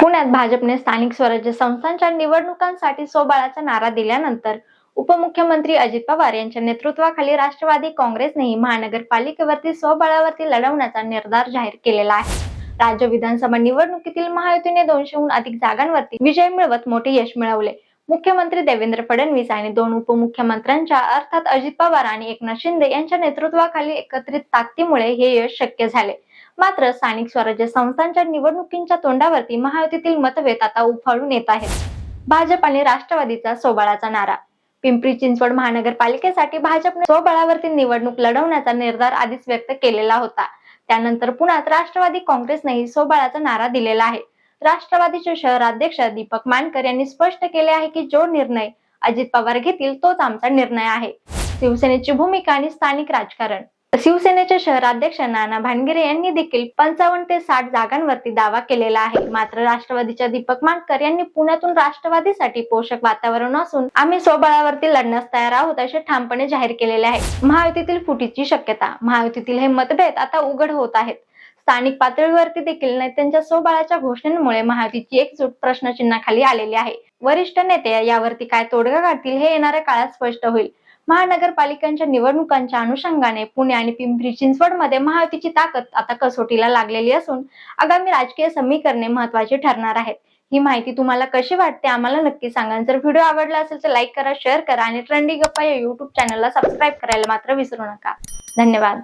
पुण्यात भाजपने स्थानिक स्वराज्य संस्थांच्या निवडणुकांसाठी सोबाळाचा नारा दिल्यानंतर उपमुख्यमंत्री अजित पवार यांच्या नेतृत्वाखाली राष्ट्रवादी काँग्रेसनेही महानगरपालिकेवरती स्वबळावरती लढवण्याचा निर्धार जाहीर केलेला आहे. राज्य विधानसभा निवडणुकीतील महायुतीने दोनशेहून अधिक जागांवरती विजय मिळवत मोठे यश मिळवले. मुख्यमंत्री देवेंद्र फडणवीस आणि दोन उपमुख्यमंत्र्यांच्या अर्थात अजित पवार आणि एकनाथ शिंदे यांच्या नेतृत्वाखाली एकत्रित ताकदीमुळे हे यश शक्य झाले. मात्र स्थानिक स्वराज्य संस्थांच्या निवडणुकींच्या तोंडावरती महायुतीतील मतभेद आता उफाळून येत आहेत. भाजप आणि राष्ट्रवादीचा सोबाळाचा नारा. पिंपरी चिंचवड महानगरपालिकेसाठी भाजपने स्वबळावरती निवडणूक लढवण्याचा निर्धार आधीच व्यक्त केलेला होता. त्यानंतर पुण्यात राष्ट्रवादी काँग्रेसनेही सोबाळाचा नारा दिलेला आहे. राष्ट्रवादीचे शहराध्यक्ष दीपक मानकर यांनी स्पष्ट केले आहे की जो निर्णय अजित पवार घेतील तोच आमचा निर्णय आहे. शिवसेनेची भूमिका आणि स्थानिक राजकारण. शिवसेनेचे शहराध्यक्ष नाना भानगिरे यांनी देखील पंचावन्न ते साठ जागांवरती दावा केलेला आहे. मात्र राष्ट्रवादीच्या दीपक मानकर यांनी पुण्यातून राष्ट्रवादीसाठी पोषक वातावरण असून आम्ही स्वबळावरती लढण्यास तयार आहोत असे ठामपणे जाहीर केलेले आहे. महायुतीतील फुटीची शक्यता. महायुतीतील हे मतभेद आता उघड होत आहेत. स्थानिक पातळीवरती देखील नेत्यांच्या सोबाळाच्या घोषणेमुळे महायुतीची एकजूट प्रश्नचिन्हाखाली आलेली आहे. वरिष्ठ नेते यावरती काय तोडगा काढतील हे येणाऱ्या काळात स्पष्ट होईल. महानगरपालिकांच्या निवडणुकांच्या अनुषंगाने पुणे आणि पिंपरी चिंचवडमध्ये महायुतीची ताकद आता कसोटीला लागलेली असून आगामी राजकीय समीकरणे महत्वाची ठरणार आहेत. ही माहिती तुम्हाला कशी वाटते आम्हाला नक्की सांगा. जर व्हिडिओ आवडला असेल तर लाईक करा शेअर करा आणि ट्रेंडी गप्पा या युट्यूब चॅनलला सबस्क्राईब करायला मात्र विसरू नका. धन्यवाद.